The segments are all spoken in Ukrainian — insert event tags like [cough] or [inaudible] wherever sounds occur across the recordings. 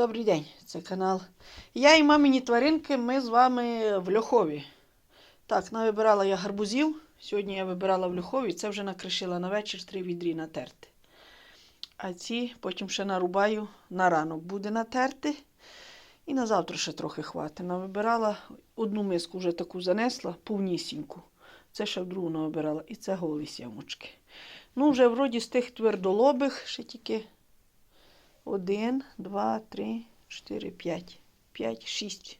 Добрий день, це канал. Я і мамині тваринки, ми з вами в Льохові. Так, навибирала я гарбузів. Сьогодні я вибирала в Льохові, це вже накришила на вечір три відрі натерти. А ці потім ще нарубаю на ранок буде натерти. І на завтра ще трохи хватить. Навибирала одну миску вже таку занесла, повнісіньку. Це ще в другу навибирала. І це голі сімочки. Ну, вже вроді з тих твердолобих, ще тільки один, два, три, чотири, п'ять. П'ять, шість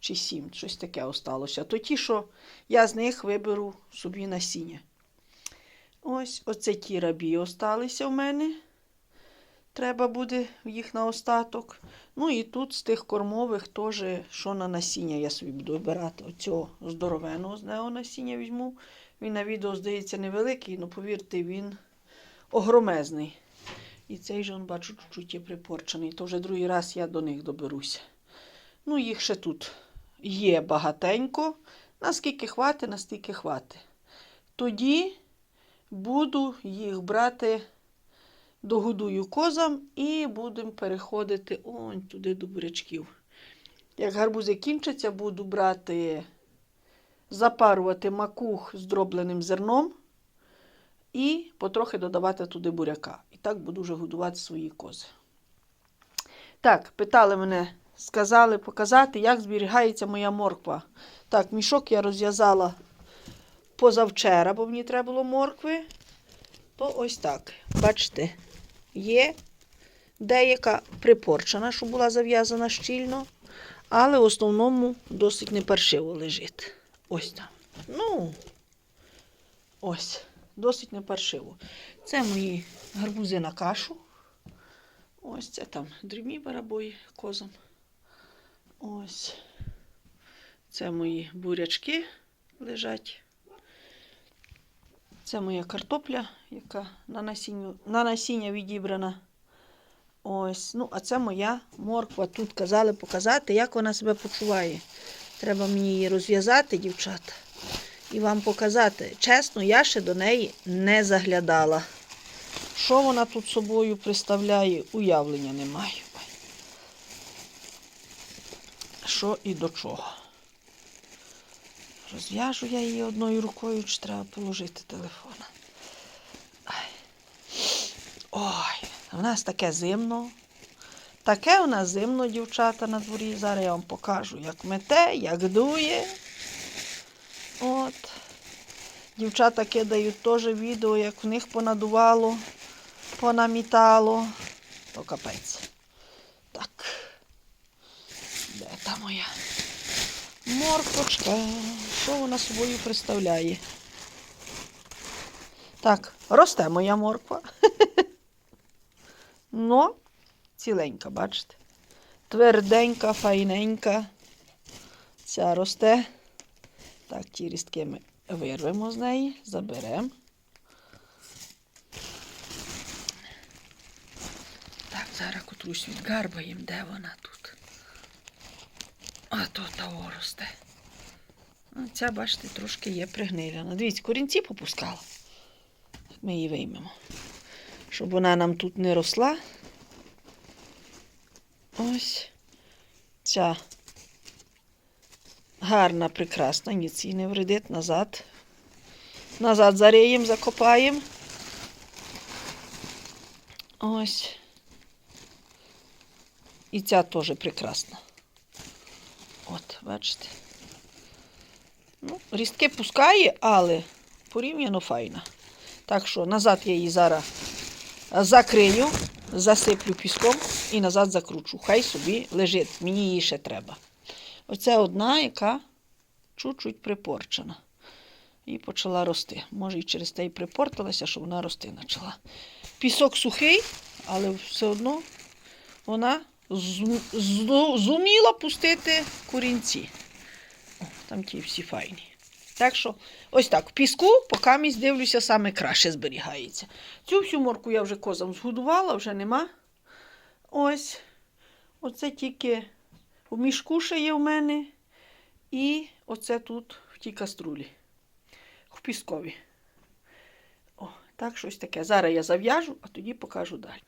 чи сім. Щось таке осталося. То ті, що я з них виберу собі насіння. Ось оце ті рабі осталися в мене. Треба буде їх на остаток. Ну і тут з тих кормових теж, що на насіння я собі буду вибирати. Оцього здоровеного з нього насіння візьму. Він на відео здається невеликий, але повірте, він огромезний. І цей же, он, бачу, чуть-чуть є припорчений. То вже другий раз я до них доберуся. Ну, їх ще тут є багатенько. Наскільки хватить, настільки хватить. Тоді буду їх брати, догодую козам і будемо переходити он туди до бурячків. Як гарбузи кінчаться, буду брати, запарувати макух з дробленим зерном і потрохи додавати туди буряка. І так буду вже годувати свої кози. Так, питали мене, сказали показати, як зберігається моя морква. Так, мішок я розв'язала позавчора, бо мені треба було моркви. То ось так. Бачите, є деяка припорчена, що була зав'язана щільно, але в основному досить непаршиво лежить. Ось там. Ну, ось, досить непаршиво. Це мої гарбузи на кашу. Ось це там дрібні барабої козам. Ось. Це мої бурячки лежать. Це моя картопля, яка на насіння, на насіння відібрана. Ось. Ну, а це моя морква. Тут казали показати, як вона себе почуває. Треба мені її розв'язати, дівчата, і вам показати. Чесно, я ще до неї не заглядала. Що вона тут собою представляє, уявлення не маю. Що і до чого. Розв'яжу я її одною рукою, чи треба положити телефона. Ой, у нас таке зимно. Таке у нас зимно, дівчата, на дворі. Зараз я вам покажу, як мете, як дує. От. Дівчата кидають теж відео, як в них понадувало, понамітало. То капець. Так. Де та моя морквочка? Що вона собою представляє? Так, росте моя морква. [laughs] Ну, ціленька, бачите? Тверденька, файненька. Ця росте. Так, ті рістки ми вирвемо з неї, заберемо. Так, зараз котрусь відгарбаємо, де вона тут. А то того росте. Ця, бачите, трошки є пригниляна. Дивіться, корінці попускала. Ми її виймемо. Щоб вона нам тут не росла. Ось ця гарна, прекрасна, ніц не вредить назад. Назад зареєм, закопаємо. Ось. І ця теж прекрасна. От, бачите. Ну, рістки пускає, але порівняно файна. Так що назад я її зараз закрию, засиплю піском і назад закручу. Хай собі лежить, мені її ще треба. Оце одна, яка чуть-чуть припорчена. І почала рости. Може, і через те й припортилася, що вона рости почала. Пісок сухий, але все одно вона зу- зу- зуміла пустити корінці. О, там ті всі файні. Так що, ось так, в піску, поки місць дивлюся, саме краще зберігається. Цю всю морку я вже козам згодувала, вже нема. Ось. Оце тільки в мішку ще є в мене. І оце тут в тій каструлі. В піскові. О, так, щось таке. Зараз я зав'яжу, а тоді покажу далі.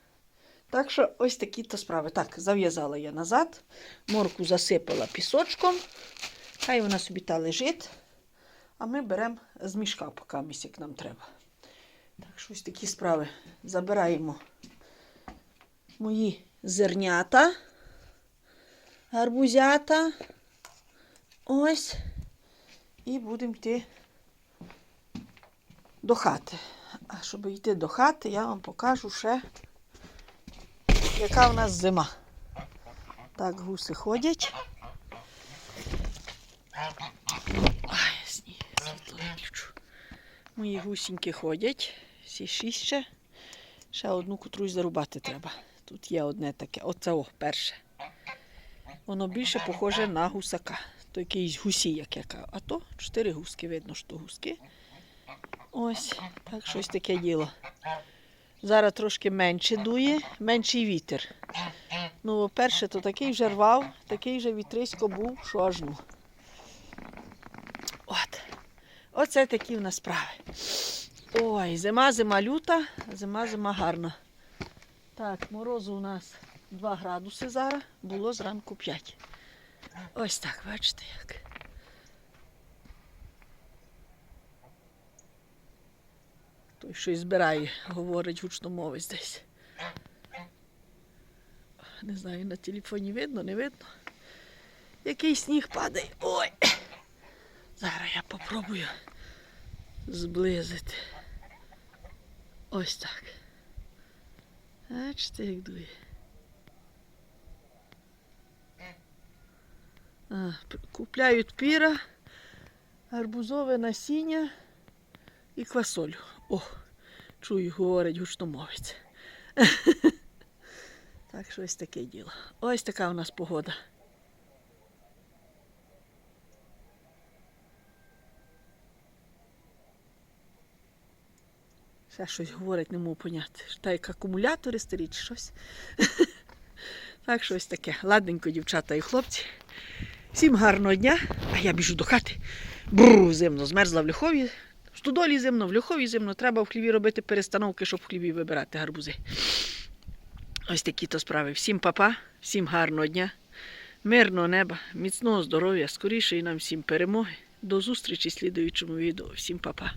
Так що ось такі то справи. Так, зав'язала я назад, морку засипала пісочком, хай вона собі та лежить, а ми беремо з мішка, поки місяк нам треба. Так що ось такі справи. Забираємо мої зернята, гарбузята. Ось. І будемо йти до хати. А щоб йти до хати, я вам покажу ще, яка в нас зима. Так, гуси ходять. Світло. Мої гусіньки ходять. Всі шість ще. Ще одну котрусь зарубати треба. Тут є одне таке. Оце о, перше. Воно більше похоже на гусака. То якийсь гусі, як я кажу. А то чотири гуски, видно, що гуски. Ось, так щось таке діло. Зараз трошки менше дує, менший вітер. Ну, перше, то такий вже рвав, такий вже вітрисько був, що аж ну. От. Оце такі в нас справи. Ой, зима, зима люта, зима, зима гарна. Так, морозу у нас 2 градуси зараз, було зранку 5. Ось так, бачите як. Той щось збирає, говорить гучномовець десь. Не знаю, на телефоні видно, не видно. Який сніг падає. Ой. Зараз я попробую зблизити. Ось так. Бачите, як дує. А, п- купляють піра, гарбузове насіння і квасолю. О, чую, говорить гучномовець. [laughs] Так що ось таке діло. Ось така у нас погода. Ще щось говорить, не можу поняти. Та як акумулятори старі чи щось. [laughs] Так, щось таке. Ладненько, дівчата і хлопці. Всім гарного дня, а я біжу до хати. Бру, зимно, змерзла в Льохові. В студолі зимно, в Льохові зимно. Треба в хліві робити перестановки, щоб в хліві вибирати гарбузи. Ось такі то справи. Всім папа, всім гарного дня, мирного неба, міцного здоров'я, скорішої нам всім перемоги. До зустрічі в слідуючому відео. Всім папа.